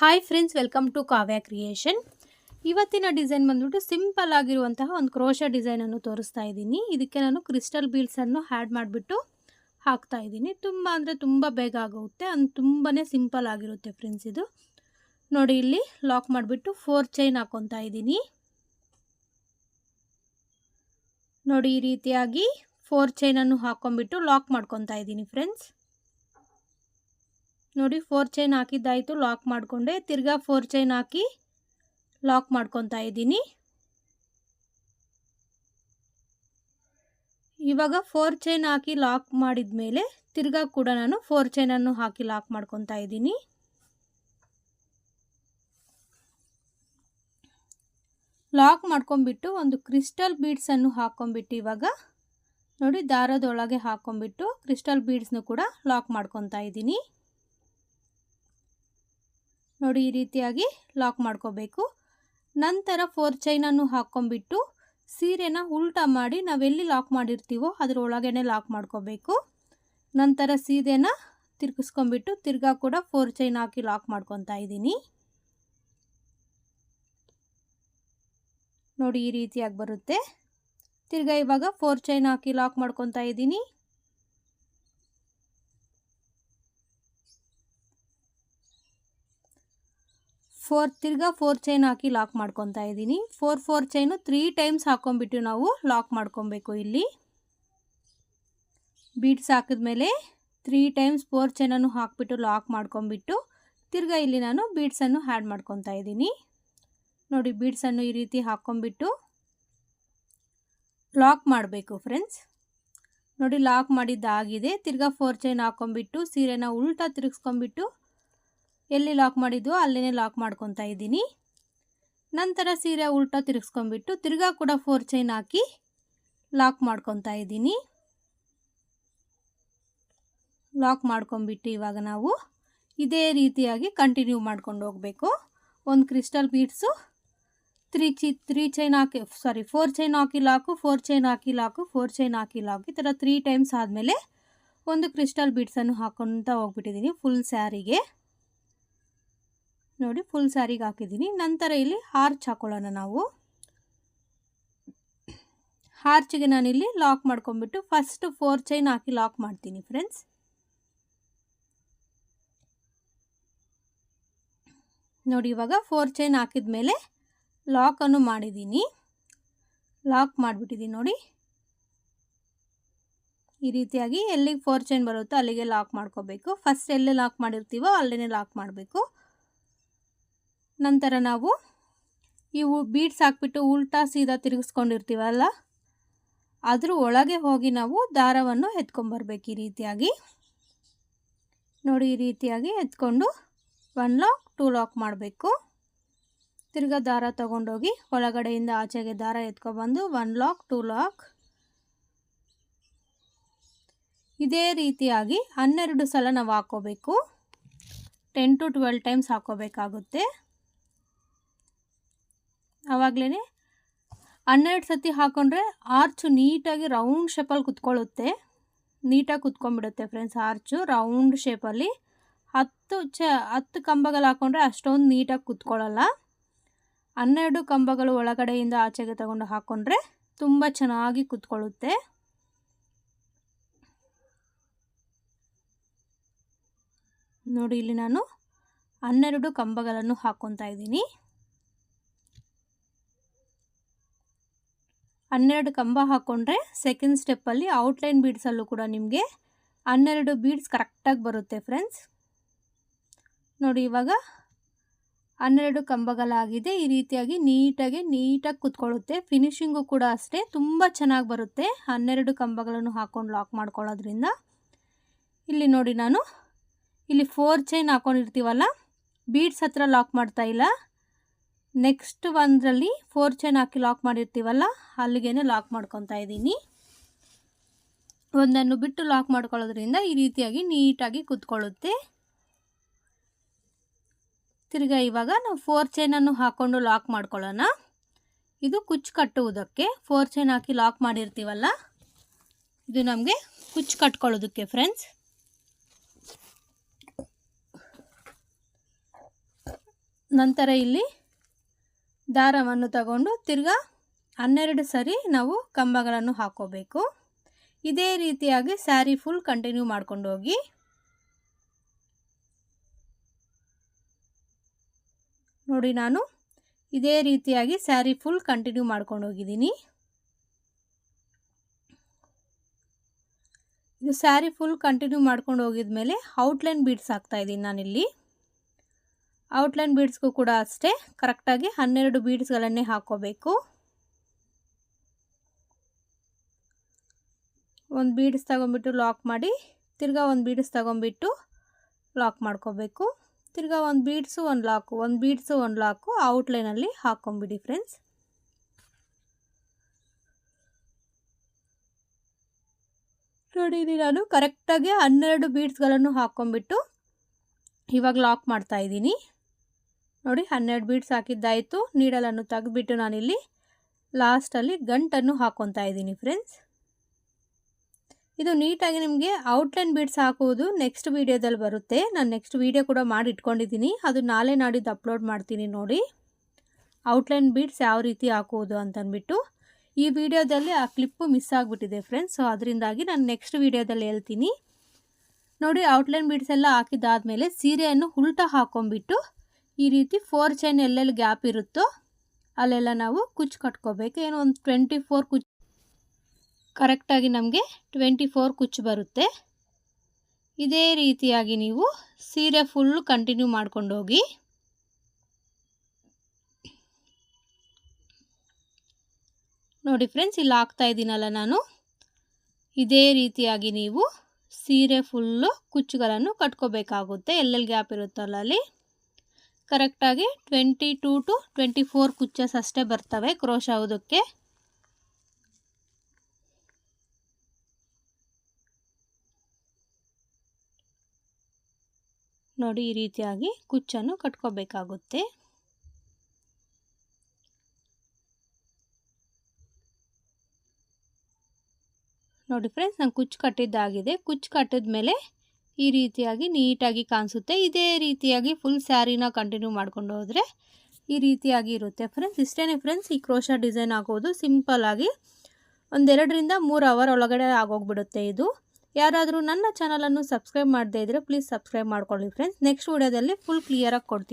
Hi friends welcome to Kavya creation ಇವತ್ತಿನ design ಬಂದ್ಬಿಟ್ಟು simple ಆಗಿರುವಂತಹ ಒಂದು ಕ್ರೋಶ ಡಿಸೈನನ್ನು ತೋರಿಸ್ತಾ ಇದ್ದೀನಿ. ಇದಕ್ಕೆ ನಾನು ಕ್ರಿಸ್ಟಲ್ ಬೀಲ್ಸನ್ನು ಆ್ಯಡ್ ಮಾಡಿಬಿಟ್ಟು ಹಾಕ್ತಾ ಇದ್ದೀನಿ. ತುಂಬ ಅಂದರೆ ತುಂಬ ಬೇಗ ಆಗುತ್ತೆ. ಅದು ತುಂಬಾ ಸಿಂಪಲ್ ಆಗಿರುತ್ತೆ ಫ್ರೆಂಡ್ಸ್ ಇದು. ನೋಡಿ, ಇಲ್ಲಿ ಲಾಕ್ ಮಾಡಿಬಿಟ್ಟು ಫೋರ್ ಚೈನ್ ಹಾಕ್ಕೊತಾ ಇದ್ದೀನಿ. ನೋಡಿ, ಈ ರೀತಿಯಾಗಿ ಫೋರ್ ಚೈನನ್ನು ಹಾಕ್ಕೊಂಬಿಟ್ಟು ಲಾಕ್ ಮಾಡ್ಕೊತಾ ಇದ್ದೀನಿ ಫ್ರೆಂಡ್ಸ್ ನೋಡಿ ಫೋರ್ ಚೈನ್ ಹಾಕಿದ್ದಾಯಿತು ಲಾಕ್ ಮಾಡಿಕೊಂಡೆ. ತಿರ್ಗಾ ಫೋರ್ ಚೈನ್ ಹಾಕಿ ಲಾಕ್ ಮಾಡ್ಕೊತಾ ಇದ್ದೀನಿ. ಇವಾಗ ಫೋರ್ ಚೈನ್ ಹಾಕಿ ಲಾಕ್ ಮಾಡಿದ ಮೇಲೆ ತಿರ್ಗಾ ಕೂಡ ನಾನು ಫೋರ್ ಚೈನನ್ನು ಹಾಕಿ ಲಾಕ್ ಮಾಡ್ಕೊತಾ ಇದ್ದೀನಿ. ಲಾಕ್ ಮಾಡ್ಕೊಂಬಿಟ್ಟು ಒಂದು ಕ್ರಿಸ್ಟಲ್ ಬೀಡ್ಸನ್ನು ಹಾಕ್ಕೊಂಬಿಟ್ಟು ಇವಾಗ ನೋಡಿ, ದಾರದೊಳಗೆ ಹಾಕ್ಕೊಂಬಿಟ್ಟು ಕ್ರಿಸ್ಟಲ್ ಬೀಡ್ಸ್ನು ಕೂಡ ಲಾಕ್ ಮಾಡ್ಕೊತಾ ಇದ್ದೀನಿ. ನೋಡಿ, ಈ ರೀತಿಯಾಗಿ ಲಾಕ್ ಮಾಡ್ಕೋಬೇಕು. ನಂತರ ಫೋರ್ ಚೈನನ್ನು ಹಾಕ್ಕೊಂಬಿಟ್ಟು ಸೀರೆನ ಉಲ್ಟಾ ಮಾಡಿ ನಾವೆಲ್ಲಿ ಲಾಕ್ ಮಾಡಿರ್ತೀವೋ ಅದರ ಒಳಗೇನೆ ಲಾಕ್ ಮಾಡ್ಕೋಬೇಕು. ನಂತರ ಸೀರೆನ ತಿರ್ಗಿಸ್ಕೊಂಬಿಟ್ಟು ತಿರ್ಗಾ ಕೂಡ ಫೋರ್ ಚೈನ್ ಹಾಕಿ ಲಾಕ್ ಮಾಡ್ಕೊತಾ ಇದ್ದೀನಿ. ನೋಡಿ, ಈ ರೀತಿಯಾಗಿ ಬರುತ್ತೆ. ತಿರ್ಗಾ ಇವಾಗ ಫೋರ್ ಚೈನ್ ಹಾಕಿ ಲಾಕ್ ಮಾಡ್ಕೊತಾ ಇದ್ದೀನಿ. ಫೋರ್ ತಿರ್ಗಾ ಫೋರ್ ಚೈನ್ ಹಾಕಿ ಲಾಕ್ ಮಾಡ್ಕೊತಾ ಇದ್ದೀನಿ. Four four chain three times ಹಾಕ್ಕೊಂಬಿಟ್ಟು ನಾವು ಲಾಕ್ ಮಾಡ್ಕೊಬೇಕು ಇಲ್ಲಿ. ಬೀಡ್ಸ್ ಹಾಕಿದ್ಮೇಲೆ ತ್ರೀ ಟೈಮ್ಸ್ ಫೋರ್ ಚೈನನ್ನು ಹಾಕಿಬಿಟ್ಟು ಲಾಕ್ ಮಾಡ್ಕೊಂಬಿಟ್ಟು ತಿರ್ಗಾ ಇಲ್ಲಿ ನಾನು ಬೀಡ್ಸನ್ನು ಹ್ಯಾಡ್ ಮಾಡ್ಕೊತಾ ಇದ್ದೀನಿ. ನೋಡಿ ಬೀಡ್ಸನ್ನು ಈ ರೀತಿ ಹಾಕ್ಕೊಂಬಿಟ್ಟು ಲಾಕ್ ಮಾಡಬೇಕು ಫ್ರೆಂಡ್ಸ್ ನೋಡಿ ಲಾಕ್ ಮಾಡಿದ್ದಾಗಿದೆ. ತಿರ್ಗಾ ಫೋರ್ ಚೈನ್ ಹಾಕ್ಕೊಂಬಿಟ್ಟು ಸೀರೆನ ಉಲ್ಟಾ ತಿರುಗಿಸ್ಕೊಂಬಿಟ್ಟು ಎಲ್ಲಿ ಲಾಕ್ ಮಾಡಿದ್ವೋ ಅಲ್ಲೇ ಲಾಕ್ ಮಾಡ್ಕೊತಾ ಇದ್ದೀನಿ. ನಂತರ ಸೀರೆ ಉಲ್ಟಾ ತಿರುಗಿಸ್ಕೊಂಬಿಟ್ಟು ತಿರ್ಗಾ ಕೂಡ ಫೋರ್ ಚೈನ್ ಹಾಕಿ ಲಾಕ್ ಮಾಡ್ಕೊತಾ ಇದ್ದೀನಿ. ಲಾಕ್ ಮಾಡ್ಕೊಂಬಿಟ್ಟು ಇವಾಗ ನಾವು ಇದೇ ರೀತಿಯಾಗಿ ಕಂಟಿನ್ಯೂ ಮಾಡ್ಕೊಂಡು ಹೋಗಬೇಕು. ಒಂದು ಕ್ರಿಸ್ಟಲ್ ಬೀಡ್ಸು ತ್ರೀ ಚಿ ತ್ರೀ ಚೈನ್ ಹಾಕಿ ಸಾರಿ ಫೋರ್ ಚೈನ್ ಹಾಕಿ ಲಾಕು ಫೋರ್ ಚೈನ್ ಹಾಕಿ ಲಾಕು ಫೋರ್ ಚೈನ್ ಹಾಕಿ ಲಾಕು ಈ ಥರ ತ್ರೀ ಟೈಮ್ಸ್ ಆದಮೇಲೆ ಒಂದು ಕ್ರಿಸ್ಟಲ್ ಬೀಡ್ಸನ್ನು ಹಾಕ್ಕೊತಾ ಹೋಗ್ಬಿಟ್ಟಿದ್ದೀನಿ ಫುಲ್ ಸ್ಯಾರಿಗೆ ನೋಡಿ ಫುಲ್ ಸ್ಯಾರಿಗೆ ಹಾಕಿದ್ದೀನಿ. ನಂತರ ಇಲ್ಲಿ ಹಾರ್ಚ್ ಹಾಕೊಳ್ಳೋಣ ನಾವು. ಹಾರ್ಚಿಗೆ ನಾನಿಲ್ಲಿ ಲಾಕ್ ಮಾಡ್ಕೊಂಬಿಟ್ಟು ಫಸ್ಟ್ ಫೋರ್ ಚೈನ್ ಹಾಕಿ ಲಾಕ್ ಮಾಡ್ತೀನಿ ಫ್ರೆಂಡ್ಸ್ ನೋಡಿ ಇವಾಗ ಫೋರ್ ಚೈನ್ ಹಾಕಿದ ಮೇಲೆ ಲಾಕನ್ನು ಮಾಡಿದ್ದೀನಿ. ಲಾಕ್ ಮಾಡಿಬಿಟ್ಟಿದ್ದೀನಿ ನೋಡಿ. ಈ ರೀತಿಯಾಗಿ ಎಲ್ಲಿಗೆ ಫೋರ್ ಚೈನ್ ಬರುತ್ತೋ ಅಲ್ಲಿಗೆ ಲಾಕ್ ಮಾಡ್ಕೋಬೇಕು. ಫಸ್ಟ್ ಎಲ್ಲೇ ಲಾಕ್ ಮಾಡಿರ್ತೀವೋ ಅಲ್ಲೇ ಲಾಕ್ ಮಾಡಬೇಕು. ನಂತರ ನಾವು ಇವು ಬೀಡ್ಸ್ ಹಾಕ್ಬಿಟ್ಟು ಉಲ್ಟಾ ಸೀದಾ ತಿರುಗಿಸ್ಕೊಂಡಿರ್ತೀವಲ್ಲ ಅದ್ರ ಒಳಗೆ ಹೋಗಿ ನಾವು ದಾರವನ್ನು ಎತ್ಕೊಂಬರ್ಬೇಕು ಈ ರೀತಿಯಾಗಿ. ನೋಡಿ ಈ ರೀತಿಯಾಗಿ ಎತ್ಕೊಂಡು ಒನ್ ಲಾಕ್ ಟೂ ಲಾಕ್ ಮಾಡಬೇಕು. ತಿರ್ಗಾ ದಾರ ತಗೊಂಡೋಗಿ ಒಳಗಡೆಯಿಂದ ಆಚೆಗೆ ದಾರ ಎತ್ಕೊಬಂದು ಒನ್ ಲಾಕ್ ಟೂ ಲಾಕ್ ಇದೇ ರೀತಿಯಾಗಿ ಹನ್ನೆರಡು ಸಲ ನಾವು ಹಾಕೋಬೇಕು ಟೆನ್ ಟು ಟ್ವೆಲ್ ಟೈಮ್ಸ್ ಹಾಕ್ಕೋಬೇಕಾಗುತ್ತೆ. ಆವಾಗಲೇ ಹನ್ನೆರಡು ಸತಿ ಹಾಕೊಂಡ್ರೆ ಆರ್ಚು ನೀಟಾಗಿ ರೌಂಡ್ ಶೇಪಲ್ಲಿ ಕುತ್ಕೊಳ್ಳುತ್ತೆ. ನೀಟಾಗಿ ಕುತ್ಕೊಂಡ್ಬಿಡುತ್ತೆ ಫ್ರೆಂಡ್ಸ್ ಆರ್ಚು ರೌಂಡ್ ಶೇಪಲ್ಲಿ. ಹತ್ತು ಚ, ಹತ್ತು ಕಂಬಗಳು ಹಾಕ್ಕೊಂಡ್ರೆ ಅಷ್ಟೊಂದು ನೀಟಾಗಿ ಕುತ್ಕೊಳ್ಳಲ್ಲ. ಹನ್ನೆರಡು ಕಂಬಗಳು ಒಳಗಡೆಯಿಂದ ಆಚೆಗೆ ತಗೊಂಡು ಹಾಕ್ಕೊಂಡ್ರೆ ತುಂಬ ಚೆನ್ನಾಗಿ ಕುತ್ಕೊಳ್ಳುತ್ತೆ. ನೋಡಿ ಇಲ್ಲಿ ನಾನು ಹನ್ನೆರಡು ಕಂಬಗಳನ್ನು ಹಾಕ್ಕೊತಾ ಇದ್ದೀನಿ. ಹನ್ನೆರಡು ಕಂಬ ಹಾಕ್ಕೊಂಡ್ರೆ ಸೆಕೆಂಡ್ ಸ್ಟೆಪ್ಪಲ್ಲಿ ಔಟ್ಲೈನ್ ಬೀಡ್ಸಲ್ಲೂ ಕೂಡ ನಿಮಗೆ ಹನ್ನೆರಡು ಬೀಡ್ಸ್ ಕರೆಕ್ಟಾಗಿ ಬರುತ್ತೆ ಫ್ರೆಂಡ್ಸ್ ನೋಡಿ ಇವಾಗ ಹನ್ನೆರಡು ಕಂಬಗಳಾಗಿದೆ, ಈ ರೀತಿಯಾಗಿ ನೀಟಾಗಿ ನೀಟಾಗಿ ಕುತ್ಕೊಳ್ಳುತ್ತೆ. ಫಿನಿಶಿಂಗು ಕೂಡ ಅಷ್ಟೇ, ತುಂಬ ಚೆನ್ನಾಗಿ ಬರುತ್ತೆ ಹನ್ನೆರಡು ಕಂಬಗಳನ್ನು ಹಾಕ್ಕೊಂಡು ಲಾಕ್ ಮಾಡ್ಕೊಳ್ಳೋದ್ರಿಂದ. ಇಲ್ಲಿ ನೋಡಿ ನಾನು, ಇಲ್ಲಿ ಫೋರ್ ಚೈನ್ ಹಾಕ್ಕೊಂಡಿರ್ತೀವಲ್ಲ ಬೀಡ್ಸ್ ಹತ್ರ ಲಾಕ್ ಮಾಡ್ತಾ ಇಲ್ಲ. ನೆಕ್ಸ್ಟ್ ಒಂದರಲ್ಲಿ ಫೋರ್ ಚೈನ್ ಹಾಕಿ ಲಾಕ್ ಮಾಡಿರ್ತೀವಲ್ಲ ಅಲ್ಲಿಗೇ ಲಾಕ್ ಮಾಡ್ಕೊತಾ ಇದ್ದೀನಿ. ಒಂದನ್ನು ಬಿಟ್ಟು ಲಾಕ್ ಮಾಡ್ಕೊಳ್ಳೋದ್ರಿಂದ ಈ ರೀತಿಯಾಗಿ ನೀಟಾಗಿ ಕೂತ್ಕೊಳ್ಳುತ್ತೆ. ತಿರ್ಗಾ ಇವಾಗ ನಾವು ಫೋರ್ ಚೈನನ್ನು ಹಾಕ್ಕೊಂಡು ಲಾಕ್ ಮಾಡ್ಕೊಳ್ಳೋಣ. ಇದು ಕುಚ್ಚು ಕಟ್ಟುವುದಕ್ಕೆ ಫೋರ್ ಚೈನ್ ಹಾಕಿ ಲಾಕ್ ಮಾಡಿರ್ತೀವಲ್ಲ, ಇದು ನಮಗೆ ಕುಚ್ಚು ಕಟ್ಕೊಳ್ಳೋದಕ್ಕೆ ಫ್ರೆಂಡ್ಸ್ ನಂತರ ಇಲ್ಲಿ ದಾರವನ್ನು ತಗೊಂಡು ತಿರ್ಗಾ ಹನ್ನೆರಡು ಸರಿ ನಾವು ಕಂಬಗಳನ್ನು ಹಾಕೋಬೇಕು. ಇದೇ ರೀತಿಯಾಗಿ ಸ್ಯಾರಿ ಫುಲ್ ಕಂಟಿನ್ಯೂ ಮಾಡ್ಕೊಂಡು ಹೋಗಿ. ನೋಡಿ ನಾನು ಇದೇ ರೀತಿಯಾಗಿ ಸ್ಯಾರಿ ಫುಲ್ ಕಂಟಿನ್ಯೂ ಮಾಡ್ಕೊಂಡು ಹೋಗಿದ್ದೀನಿ. ಇದು ಸ್ಯಾರಿ ಫುಲ್ ಕಂಟಿನ್ಯೂ ಮಾಡ್ಕೊಂಡು ಹೋಗಿದ ಮೇಲೆ ಔಟ್ಲೈನ್ ಬೀಡ್ಸ್ ಹಾಕ್ತಾಯಿದ್ದೀನಿ ನಾನಿಲ್ಲಿ. ಔಟ್ಲೈನ್ ಬೀಡ್ಸ್ಗೂ ಕೂಡ ಅಷ್ಟೇ. ಕರೆಕ್ಟಾಗಿ ಹನ್ನೆರಡು ಬೀಡ್ಸ್ಗಳನ್ನೇ ಹಾಕೋಬೇಕು. ಒಂದು ಬೀಡ್ಸ್ ತಗೊಂಬಿಟ್ಟು ಲಾಕ್ ಮಾಡಿ, ತಿರ್ಗಾ ಒಂದು ಬೀಡ್ಸ್ ತಗೊಂಬಿಟ್ಟು ಲಾಕ್ ಮಾಡ್ಕೋಬೇಕು. ತಿರ್ಗಾ ಒಂದು ಬೀಡ್ಸು ಒಂದು ಲಾಕು ಒಂದು ಬೀಡ್ಸು ಒಂದು ಲಾಕು ಔಟ್ಲೈನಲ್ಲಿ ಹಾಕೊಂಬಿಡಿ ಫ್ರೆಂಡ್ಸ್ ನೋಡಿ ನಾನು ಕರೆಕ್ಟಾಗಿ ಹನ್ನೆರಡು ಬೀಡ್ಸ್ಗಳನ್ನು ಹಾಕ್ಕೊಂಬಿಟ್ಟು ಇವಾಗ ಲಾಕ್ ಮಾಡ್ತಾ ಇದ್ದೀನಿ. ನೋಡಿ ಹನ್ನೆರಡು ಬೀಡ್ಸ್ ಹಾಕಿದ್ದಾಯಿತು. ನೀಡಲನ್ನು ತೆಗೆದುಬಿಟ್ಟು ನಾನಿಲ್ಲಿ ಲಾಸ್ಟಲ್ಲಿ ಗಂಟನ್ನು ಹಾಕ್ಕೊತಾ ಇದ್ದೀನಿ ಫ್ರೆಂಡ್ಸ್ ಇದು ನೀಟಾಗಿ ನಿಮಗೆ ಔಟ್ಲೈನ್ ಬೀಡ್ಸ್ ಹಾಕುವುದು ನೆಕ್ಸ್ಟ್ ವೀಡಿಯೋದಲ್ಲಿ ಬರುತ್ತೆ. ನಾನು ನೆಕ್ಸ್ಟ್ ವೀಡಿಯೋ ಕೂಡ ಮಾಡಿ ಇಟ್ಕೊಂಡಿದ್ದೀನಿ ಅದು ನಾಳೆ ನಾಡಿದ್ದು ಅಪ್ಲೋಡ್ ಮಾಡ್ತೀನಿ ನೋಡಿ. ಔಟ್ಲೈನ್ ಬೀಡ್ಸ್ ಯಾವ ರೀತಿ ಹಾಕುವುದು ಅಂತಂದ್ಬಿಟ್ಟು. ಈ ವಿಡಿಯೋದಲ್ಲಿ ಆ ಕ್ಲಿಪ್ಪು ಮಿಸ್ ಆಗಿಬಿಟ್ಟಿದೆ ಫ್ರೆಂಡ್ಸ್ ಸೊ ಅದರಿಂದಾಗಿ ನಾನು ನೆಕ್ಸ್ಟ್ ವೀಡಿಯೋದಲ್ಲಿ ಹೇಳ್ತೀನಿ. ನೋಡಿ ಔಟ್ಲೈನ್ ಬೀಡ್ಸ್ ಎಲ್ಲ ಹಾಕಿದ್ದಾದಮೇಲೆ ಸೀರೆಯನ್ನು ಉಲ್ಟಾ ಹಾಕೊಂಡ್ಬಿಟ್ಟು ಈ ರೀತಿ ಫೋರ್ ಚೈನ್ ಎಲ್ಲೆಲ್ಲಿ ಗ್ಯಾಪ್ ಇರುತ್ತೋ ಅಲ್ಲೆಲ್ಲ ನಾವು ಕುಚ್ಚು ಕಟ್ಕೋಬೇಕು. ಏನು ಒಂದು ಟ್ವೆಂಟಿ ಫೋರ್ ಕುಚ್ ಕರೆಕ್ಟಾಗಿ ನಮಗೆ ಟ್ವೆಂಟಿ ಫೋರ್ ಕುಚ್ಚು ಬರುತ್ತೆ. ಇದೇ ರೀತಿಯಾಗಿ ನೀವು ಸೀರೆ ಫುಲ್ಲು ಕಂಟಿನ್ಯೂ ಮಾಡ್ಕೊಂಡು ಹೋಗಿ ನೋಡಿ ಫ್ರೆಂಡ್ಸ್ ಇಲ್ಲಿ ಹಾಕ್ತಾ ಇದ್ದೀನಲ್ಲ ನಾನು. ಇದೇ ರೀತಿಯಾಗಿ ನೀವು ಸೀರೆ ಫುಲ್ಲು ಕುಚ್ಚುಗಳನ್ನು ಕಟ್ಕೋಬೇಕಾಗುತ್ತೆ. ಎಲ್ಲೆಲ್ಲಿ ಗ್ಯಾಪ್ ಇರುತ್ತಲ್ಲ ಅಲ್ಲಿ ಕರೆಕ್ಟಾಗಿ twenty two to twenty four ಕುಚ್ಚಸ್ ಅಷ್ಟೇ ಬರ್ತವೆ, ಕ್ರೋಶ ಆಗೋದಕ್ಕೆ ನೋಡಿ ಈ ರೀತಿಯಾಗಿ ಕುಚ್ಚನ್ನು ಕಟ್ಕೋಬೇಕಾಗುತ್ತೆ. ನೋಡಿ ಫ್ರೆಂಡ್ಸ್ ನಾನು ಕುಚ್ಚು ಕಟ್ಟಿದ್ದಾಗಿದೆ. ಕುಚ್ಚು ಕಟ್ಟಿದ ಮೇಲೆ ಈ ರೀತಿಯಾಗಿ ನೀಟಾಗಿ ಕಾಣಿಸುತ್ತೆ. ಇದೇ ರೀತಿಯಾಗಿ ಫುಲ್ ಸ್ಯಾರಿನ ಕಂಟಿನ್ಯೂ ಮಾಡ್ಕೊಂಡು ಹೋದರೆ ಈ ರೀತಿಯಾಗಿ ಇರುತ್ತೆ ಫ್ರೆಂಡ್ಸ್ ಇಷ್ಟೇ ಫ್ರೆಂಡ್ಸ್ ಈ ಕ್ರೋಶ ಡಿಸೈನ್ ಆಗೋದು ಸಿಂಪಲ್ಲಾಗಿ ಒಂದೆರಡರಿಂದ ಮೂರು ಅವರ್ ಒಳಗಡೆ ಆಗೋಗ್ಬಿಡುತ್ತೆ ಇದು. ಯಾರಾದರೂ ನನ್ನ ಚಾನಲನ್ನು ಸಬ್ಸ್ಕ್ರೈಬ್ ಮಾಡದೇ ಇದ್ದರೆ ಪ್ಲೀಸ್ ಸಬ್ಸ್ಕ್ರೈಬ್ ಮಾಡ್ಕೊಳ್ಳಿ ಫ್ರೆಂಡ್ಸ್ ನೆಕ್ಸ್ಟ್ ವೀಡಿಯೋದಲ್ಲಿ ಫುಲ್ ಕ್ಲಿಯರಾಗಿ ಕೊಡ್ತೀನಿ.